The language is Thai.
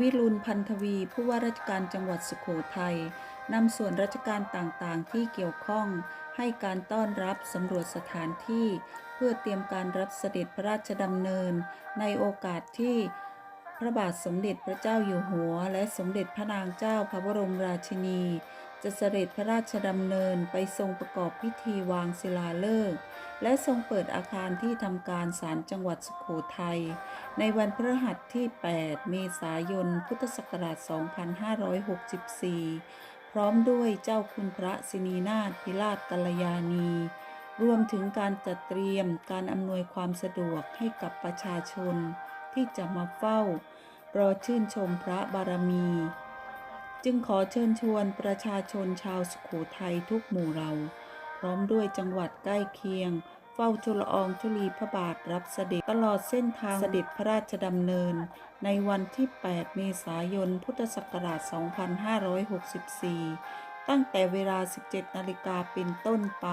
วิรุณพันธวี ผู้ว่าราชการจังหวัดสุโขทัยนำส่วนราชการต่างๆ ที่เกี่ยวข้อง ให้การต้อนรับสำรวจสถานที่ เพื่อเตรียมการรับเสด็จพระราชดำเนิน ในโอกาสที่พระบาทสมเด็จพระเจ้าอยู่หัว และสมเด็จพระนางเจ้าพระบรมราชินี จะเสด็จพระราชดำเนินไปทรงประกอบพิธีวางศิลาฤกษ์และทรงเปิดอาคารที่ทำการศาลจังหวัดสุโขทัยในวันพฤหัสที่ 8 เมษายน พุทธศักราช 2564 พร้อมด้วยเจ้าคุณพระสินีนาถพิราชกัลยาณีรวมถึงการจัดเตรียมการอำนวยความสะดวกให้กับประชาชนที่จะมาเฝ้า รอชื่นชมพระบารมี จึงขอเชิญชวนประชาชนชาวสุโขทัยทุกหมู่เหล่าพร้อมด้วยจังหวัดใกล้เคียง เฝ้าทุลอองทุลีพระบาทรับเสด็จตลอดเส้นทางเสด็จพระราชดำเนิน ในวันที่ 8 เมษายน พุทธศักราช 2564 ตั้งแต่เวลา 17 นาฬิกาเป็นต้นไป